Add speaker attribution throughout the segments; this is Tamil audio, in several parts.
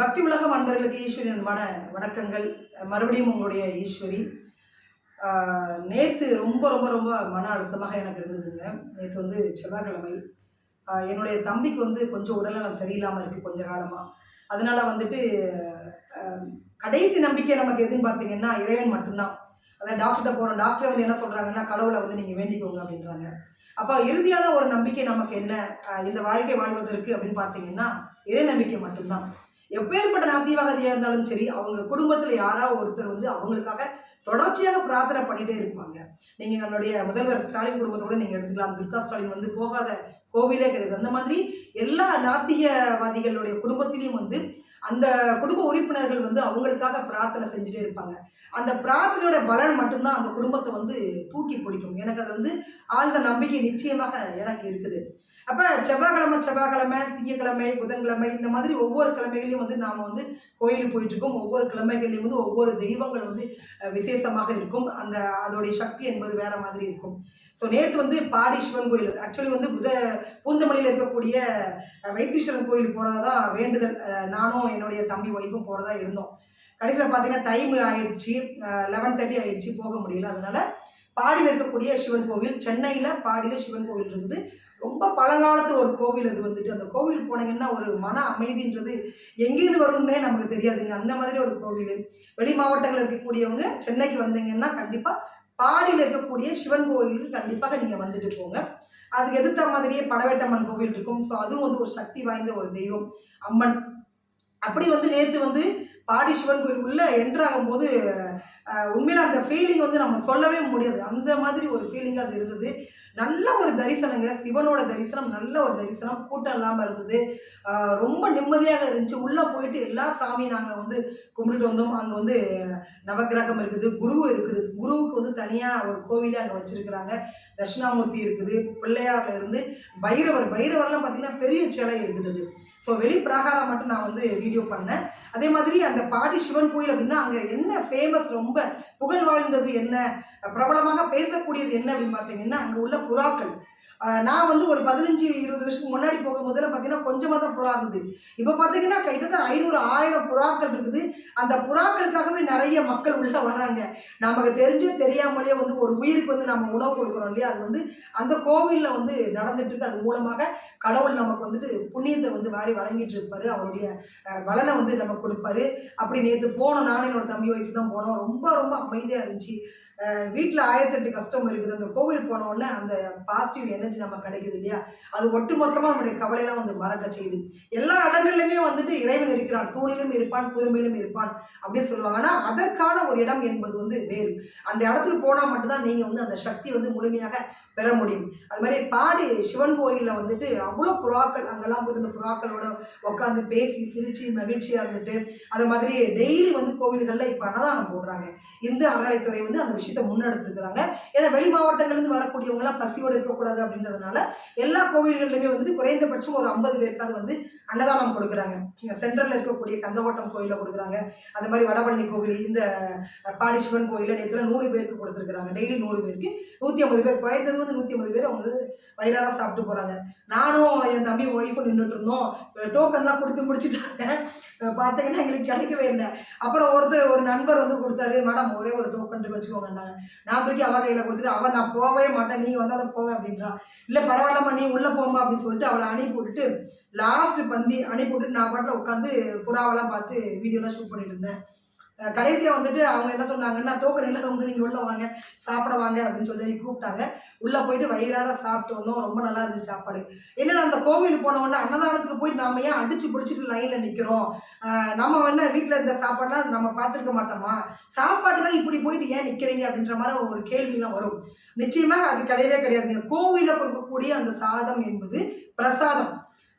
Speaker 1: பக்தி உலகம் அன்பர்களுக்கு ஈஸ்வரின் வன வணக்கங்கள். மறுபடியும் உங்களுடைய ஈஸ்வரி. நேற்று ரொம்ப ரொம்ப ரொம்ப மன அழுத்தமாக எனக்கு இருந்ததுங்க. நேற்று வந்து செவ்வாய்க்கிழமை. என்னுடைய தம்பிக்கு வந்து கொஞ்சம் உடல்நலம் சரியில்லாமல் இருக்குது கொஞ்ச காலமாக அதனால் வந்துட்டு கடைசி நம்பிக்கை நமக்கு எதுன்னு பார்த்தீங்கன்னா இறைவன் மட்டும்தான். அதான் டாக்டர்கிட்ட போகிறோம் டாக்டர் வந்து என்ன சொல்கிறாங்கன்னா கடவுளை வந்து நீங்கள் வேண்டிக்கோங்க அப்படின்றாங்க. அப்போ இறுதியான ஒரு நம்பிக்கை நமக்கு என்ன? இந்த வாழ்க்கை வாழ்வதற்கு அப்படின்னு பார்த்தீங்கன்னா இறை நம்பிக்கை மட்டும்தான். எப்பேற்பட்ட நாத்தியவாதியாக இருந்தாலும் சரி அவங்க குடும்பத்தில் யாராவது ஒருத்தர் வந்து அவங்களுக்காக தொடர்ச்சியாக பிரார்த்தனை பண்ணிட்டே இருப்பாங்க. நீங்கள் நம்மளுடைய முதல்வர் ஸ்டாலின் குடும்பத்தோட நீங்கள் எடுத்துக்கலாம். துர்கா ஸ்டாலின் வந்து போகாத கோவிலே கிடையாது. அந்த மாதிரி எல்லா நாத்தியவாதிகளுடைய குடும்பத்திலையும் வந்து அந்த குடும்ப உறுப்பினர்கள் வந்து அவங்களுக்காக பிரார்த்தனை செஞ்சுட்டே இருப்பாங்க. அந்த பிரார்த்தனையோட பலன் மட்டும்தான் அந்த குடும்பத்தை வந்து தூக்கி பிடிக்கும். எனக்கு அது வந்து ஆழ்ந்த நம்பிக்கை நிச்சயமாக எனக்கு இருக்குது. அப்போ செவ்வாய்க்கிழமை செவ்வாய்க்கிழமை திங்கக்கிழமை புதன்கிழமை இந்த மாதிரி ஒவ்வொரு கிழமைகளையும் வந்து நாம் வந்து கோயிலுக்கு போயிட்டுருக்கோம் ஒவ்வொரு கிழமைகள்லையும் வந்து ஒவ்வொரு தெய்வங்கள் வந்து விசேஷமாக இருக்கும். அந்த அதோடைய சக்தி என்பது வேற மாதிரி இருக்கும். ஸோ நேற்று வந்து பாடி சிவன் கோயில். ஆக்சுவலி வந்து புத பூந்தமல்லியில் இருக்கக்கூடிய வைத்தீஸ்வரன் கோயில் போகிறதா தான் வேண்டுதல் நானும் என்னுடைய தம்பி ஒய்ஃபும் போகிறதா இருந்தோம். கடைசியில் பார்த்தீங்கன்னா டைம் ஆயிடுச்சு. லெவன் தேர்ட்டி ஆயிடுச்சு. போக முடியல. அதனால பாடியில் இருக்கக்கூடிய சிவன் கோவில் சென்னையில் பாடியில் சிவன் கோவில் இருக்குது. ரொம்ப பழங்காலத்து ஒரு கோவில் அது வந்துட்டு. அந்த கோவில் போனீங்கன்னா ஒரு மன அமைதின்றது எங்கேருந்து வரும்னே நமக்கு தெரியாதுங்க. அந்த மாதிரி ஒரு கோவில். வெளி மாவட்டங்களில் இருக்கக்கூடியவங்க சென்னைக்கு வந்தீங்கன்னா கண்டிப்பாக பாரியில் இருக்கக்கூடிய சிவன் கோவிலுக்கு கண்டிப்பாக நீங்கள் வந்துட்டு போங்க. அதுக்கு எதிர்த்த மாதிரியே படவேட்டம்மன் கோவில் இருக்கும். ஸோ அதுவும் வந்து ஒரு சக்தி வாய்ந்த ஒரு தெய்வம் அம்மன். அப்படி வந்து நேற்று வந்து பாடி சிவன் கோயில் உள்ளே என்ட்ரு ஆகும்போது உண்மையில் அந்த ஃபீலிங் வந்து நம்ம சொல்லவே முடியாது. அந்த மாதிரி ஒரு ஃபீலிங்காக அது இருந்தது. நல்ல ஒரு தரிசனங்க. சிவனோட தரிசனம் நல்ல ஒரு தரிசனம். கூட்டம் இல்லாமல் இருந்தது. ரொம்ப நிம்மதியாக இருந்துச்சு. உள்ளே போயிட்டு எல்லா சாமியும் நாங்கள் வந்து கும்பிட்டுட்டு வந்தோம். அங்கே வந்து நவக்கிரகம் இருக்குது குரு இருக்குது. குருவுக்கு வந்து தனியாக ஒரு கோவிலே அங்கே வச்சிருக்கிறாங்க. தட்சிணாமூர்த்தி இருக்குது. பிள்ளையார்ல இருந்து பைரவர். பைரவர்லாம் பார்த்தீங்கன்னா பெரிய சிலை இருக்குது ஸோ வெளி பிரகாரம் மட்டும் நான் வந்து வீடியோ பண்ணேன். அதே மாதிரி அந்த பாடி சிவன் கோயில் அப்படின்னா அங்கே என்ன ஃபேமஸ் ரொம்ப புகழ் வாழ்ந்தது என்ன? பிரபலமாக பேசக்கூடியது என்ன அப்படின்னு பார்த்தீங்கன்னா அங்கே உள்ள புறாக்கள். நான் வந்து ஒரு பதினஞ்சு இருபது வருஷத்துக்கு முன்னாடி போகும்போதெல்லாம் பார்த்தீங்கன்னா கொஞ்சமாக தான் புறா இருந்தது. இப்போ பார்த்தீங்கன்னா கிட்டத்தட்ட ஐநூறு ஆயிரம் புறாக்கள் இருக்குது. அந்த புறாக்களுக்காகவே நிறைய மக்கள் உள்ளே வர்றாங்க. நமக்கு தெரிஞ்சோ தெரியாமலேயே வந்து ஒரு உயிருக்கு வந்து நம்ம உணவு கொடுக்குறோம் இல்லையா? அது வந்து அந்த கோவிலில் வந்து நடந்துட்டு இருக்கு. அது மூலமாக கடவுள் நமக்கு வந்துட்டு புண்ணியத்தை வந்து வாரி வழங்கிட்டு இருப்பாரு. அவருடைய பலனை வந்து நமக்கு கொடுப்பாரு. அப்படி நேற்று போனோம் நானும் என்னோட தம்பி ஒய்ஃப் தான் போனோம். ரொம்ப ரொம்ப அமைதியாக இருந்துச்சு. வீட்டில் ஆயிரத்தெட்டு கஷ்டம் இருக்குது. அந்த கோவில் போன உடனே அந்த பாசிட்டிவ் எனர்ஜி நம்ம கிடைக்குது இல்லையா? அது ஒட்டுமொத்தமாக நம்முடைய கவலையெல்லாம் வந்து மறக்க செய்யுது. எல்லா இடங்கள்லையுமே வந்துட்டு இறைவன் இருக்கிறான். தூணிலும் இருப்பான் தூய்மையிலும் இருப்பான் அப்படின்னு சொல்லுவாங்க. ஆனால் அதற்கான ஒரு இடம் என்பது வந்து வேறு. அந்த இடத்துக்கு போனால் மட்டும்தான் நீங்கள் வந்து அந்த சக்தி வந்து முழுமையாக பெற முடியும். அது மாதிரி பாடி சிவன் கோயிலில் வந்துட்டு அவ்வளோ புறாக்கள் அங்கெல்லாம் போய் இந்த புறாக்களோட உட்காந்து பேசி சிரிச்சு மகிழ்ச்சியாக இருந்துட்டு அது மாதிரி டெய்லி வந்து கோவில்களில் இப்போ அன்னதானம் போடுறாங்க. இந்து அறநிலைத்துறை வந்து அந்த விஷயம் விஷயத்தை முன்னெடுத்துருக்குறாங்க. ஏன்னா வெளி மாவட்டங்கள்லேருந்து வரக்கூடியவங்களாம் பசியோடு இருக்கக்கூடாது அப்படின்றதுனால எல்லா கோவில்கள்லையுமே வந்துட்டு குறைந்தபட்சம் ஒரு ஐம்பது பேருக்காவது வந்து அன்னதானம் கொடுக்குறாங்க. சென்ட்ரலில் இருக்கக்கூடிய கந்தகோட்டம் கோயிலில் கொடுக்குறாங்க. அந்த மாதிரி வடபழனி கோவில் இந்த பாடிசிவன் கோயிலில் நேற்று நூறு பேருக்கு கொடுத்துருக்குறாங்க. டெய்லி நூறு பேருக்கு. நூற்றி ஐம்பது பேர் குறைந்தது வந்து நூற்றி ஐம்பது பேர் அவங்க வந்து வயிறார சாப்பிட்டு போகிறாங்க நானும் என் தம்பி ஒய்ஃபும் நின்றுட்டு இருந்தோம். டோக்கன்லாம் கொடுத்து முடிச்சுட்டாங்க. பார்த்தீங்கன்னா எங்களுக்கு கிடைக்கவே இல்லை. அப்புறம் ஒருத்தர் ஒரு நண்பர் வந்து கொடுத்தாரு. மேடம் ஒரே ஒரு டோக்கன் வச்சுக்கோங்க. வச்சுக்கோங்கன்னாங்க நான் தூக்கி அவள் கையில் கொடுத்துட்டு அவள் நான் போகவே மாட்டேன். நீ வந்தாலும் போவேன் அப்படின்றான் இல்லை பரவாயில்லம்மா நீ உள்ளே போமா அப்படின்னு சொல்லிட்டு அவளை அனுப்பி விட்டுட்டு லாஸ்ட் பந்தி அனுப்பி விட்டுட்டு நான் பாட்டில் உட்காந்து புறாவெல்லாம் பார்த்து வீடியோலாம் ஷூட் பண்ணிட்டு இருந்தேன். கடைசியாக வந்துட்டு அவங்க என்ன சொன்னாங்கன்னா டோக்கன் இல்லாதவங்க நீங்கள் உள்ளே வாங்க சாப்பிட வாங்க அப்படின்னு சொல்லி கூப்பிட்டாங்க. உள்ளே போயிட்டு வயிறார சாப்பிட்டு வந்தோம். ரொம்ப நல்லா இருந்துச்சு சாப்பாடு. என்னன்னா அந்த கோவில் போனவொடனே அன்னதானத்துக்கு போய் நாம ஏன் அடிச்சு பிடிச்சிட்டு லைனில் நிற்கிறோம் நம்ம வந்து வீட்டில் இருந்த சாப்பாடுலாம் நம்ம பார்த்துருக்க மாட்டோமா? சாப்பாட்டுக்காக இப்படி போயிட்டு ஏன் நிற்கிறீங்க அப்படின்ற மாதிரி ஒரு கேள்விலாம் வரும். நிச்சயமாக அது கிடையவே கிடையாதுங்க கோவிலில் கொடுக்கக்கூடிய அந்த சாதம் என்பது பிரசாதம்.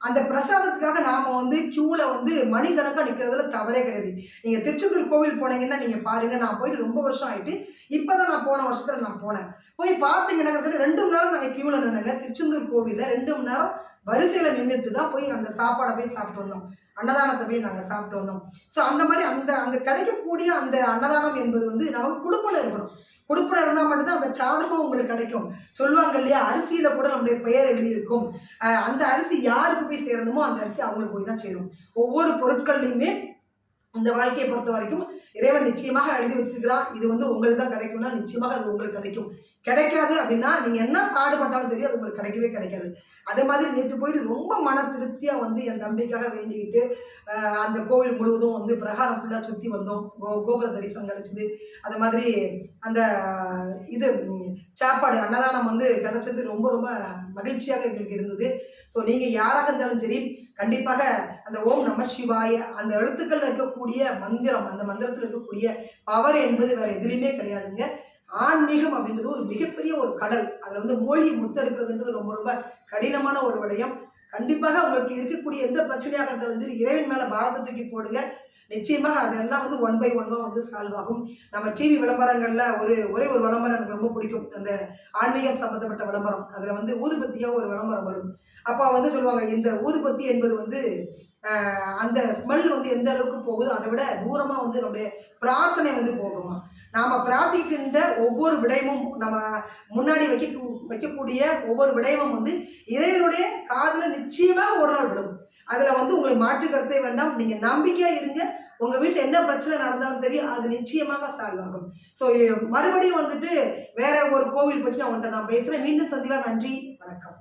Speaker 1: அந்த பிரசாதத்துக்காக நாம் வந்து க்யூவில் வந்து மணிக்கணக்காக நிற்கிறதுல தவறே கிடையாது. நீங்கள் திருச்செந்தூர் கோவில் போனீங்கன்னா நீங்கள் பாருங்கள் நான் போயிட்டு ரொம்ப வருஷம் ஆயிட்டு இப்போ தான் நான் போன வருஷத்தில் நான் போனேன். போய் பார்த்தீங்கன்னா கிட்டத்தட்ட ரெண்டு மணி நேரம் நாங்கள் க்யூவில் நின்னுங்க. திருச்செந்தூர் கோவிலில் ரெண்டு மணி நேரம் வரிசையில் நின்றுட்டு தான் போய் அந்த சாப்பாடை போய் சாப்பிட்டு வந்தோம். அன்னதானத்தை போய் நாங்கள் சாப்பிட்டு வந்தோம். ஸோ அந்த மாதிரி அந்த அந்த கிடைக்கக்கூடிய அந்த அன்னதானம் என்பது வந்து நமக்கு கொடுப்பில் இருக்கணும். கொடுப்பில் இருந்தால் மட்டும்தான் அந்த சாதகம் உங்களுக்கு கிடைக்கும். சொல்லுவாங்க இல்லையா அரிசியில் கூட நம்முடைய பெயர் எழுதியிருக்கும். அந்த அரிசி யாருக்கு போய் சேரணுமோ அந்த அரிசி அவங்களுக்கு போய் தான் சேரும். ஒவ்வொரு பொருட்கள்லையுமே இந்த வாழ்க்கையை பொறுத்த வரைக்கும் இறைவன் நிச்சயமாக எழுதி வச்சிருக்கிறான் இது வந்து உங்களுக்கு தான் கிடைக்கும்னா நிச்சயமாக அது உங்களுக்கு கிடைக்கும். கிடைக்காது அப்படின்னா நீங்கள் என்ன பாடுபட்டாலும் சரி அது உங்களுக்கு கிடைக்கவே கிடைக்காது. அதே மாதிரி நேற்று போயிட்டு ரொம்ப மன திருப்தியாக வந்து என் தம்பிக்காக வேண்டிக்கிட்டு அந்த கோவில் முழுவதும் வந்து பிரகாரம் ஃபுல்லாக சுற்றி வந்தோம். கோ கோபுர தரிசனம் கிடச்சிது. அது மாதிரி அந்த இது சாப்பாடு அன்னதானம் வந்து கிடைச்சது ரொம்ப ரொம்ப மகிழ்ச்சியாக எங்களுக்கு இருந்தது. ஸோ நீங்கள் யாராக இருந்தாலும் சரி கண்டிப்பாக அந்த ஓம் நம சிவாய அந்த எழுத்துக்களில் இருக்கக்கூடிய மந்திரம் அந்த மந்திரத்தில் இருக்கக்கூடிய பவர் என்பது வேறு எதுலேயுமே கிடையாதுங்க. ஆன்மீகம் அப்படின்றது ஒரு மிகப்பெரிய ஒரு கடல். அதில் வந்து மூழ்கி முத்தெடுக்கிறதுன்றது ரொம்ப ரொம்ப கடினமான ஒரு விடயம். கண்டிப்பாக உங்களுக்கு இருக்கக்கூடிய எந்த பிரச்சனையாக இருந்தாலும் சரி இறைவன் மேலே பாரத்தை தூக்கி போடுங்க. நிச்சயமாக அதெல்லாம் வந்து ஒன் பை ஒன்னாக வந்து சால்வ் ஆகும். நம்ம டிவி விளம்பரங்களில் ஒரு ஒரே ஒரு விளம்பரம் எனக்கு ரொம்ப பிடிக்கும். அந்த ஆன்மீகம் சம்மந்தப்பட்ட விளம்பரம். அதில் வந்து ஊதுபத்தியாக ஒரு விளம்பரம் வரும். அப்போ வந்து சொல்லுவாங்க இந்த ஊதுபத்தி என்பது வந்து அந்த ஸ்மெல் வந்து எந்த அளவுக்கு போகுதோ அதை விட தூரமாக வந்து நம்முடைய பிரார்த்தனை வந்து போகுமா? நாம் பிரார்த்திக்கின்ற ஒவ்வொரு விடயமும் நம்ம முன்னாடி வைக்க வைக்கக்கூடிய ஒவ்வொரு விடயமும் வந்து இறைவனுடைய காதில் நிச்சயமாக ஒரு நாள் விடும் அதில் வந்து உங்களுக்கு மாற்று கருத்தே வேண்டாம். நீங்கள் நம்பிக்கையாக இருங்க. உங்கள் வீட்டில் என்ன பிரச்சனை நடந்தாலும் சரி அது நிச்சயமாக சால்வ் ஆகும். ஸோ மறுபடியும் வந்துட்டு வேற ஒரு கோவில் பற்றி நான் உங்கள்கிட்ட நான் பேசுகிறேன் மீண்டும் சந்திக்கலாம். நன்றி. வணக்கம்.